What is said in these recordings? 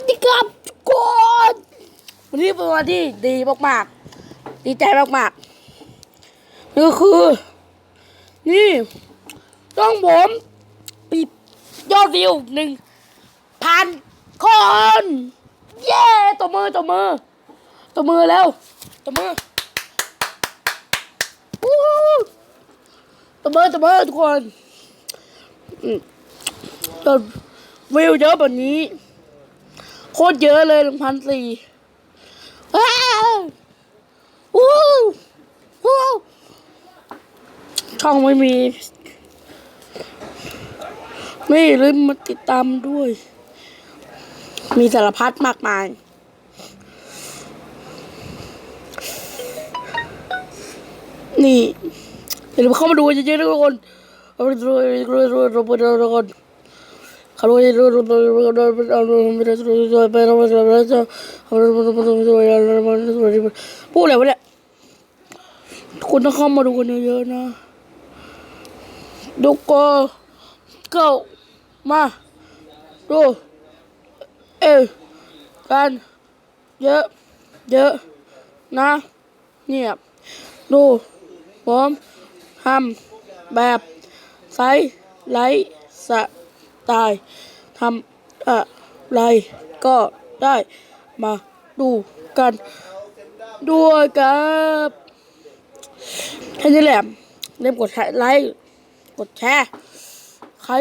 สดีครับทุกคนวันนี้เป็นวันที่ดีมากๆดีใจมากๆนี่ก็คือ นี่ต้องผมปียอดวิวหนึ่งพันคนเย้ตัวมือตัวมือตัวมือแล้วตัวมือตัวมือตัวมือทุกคนอืมยอดวิวเยอะแบบนี้ ตรเยอะเลยหนึ่งพันสี่ว้าววู้วู้ช่องไม่มี ไม่ลืมมาติดตามด้วย มีสารพัดมากมายนี่อย่าลืมเข้ามาดูเยอะๆทุกคนเอาไปดูดูดูดูดูดูทุกคน พูดอะไรวะเนี่ยคุณต้องเข้ามาดูกันเยอะๆนะดูก็เข้ามาดูเออกันเยอะเยอะนะเงียดูผมทำแบบไซส์ไลท์สไตล์ทำอะไรก็ได้มาดูกันด้วยครับแค่นี้แหละเริ่มกดไลค์ กดแชร์ ใคร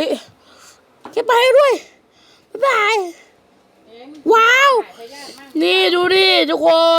แค่ไปด้วย บ๊ายบาย ว้าว นี่ดูดิทุกคน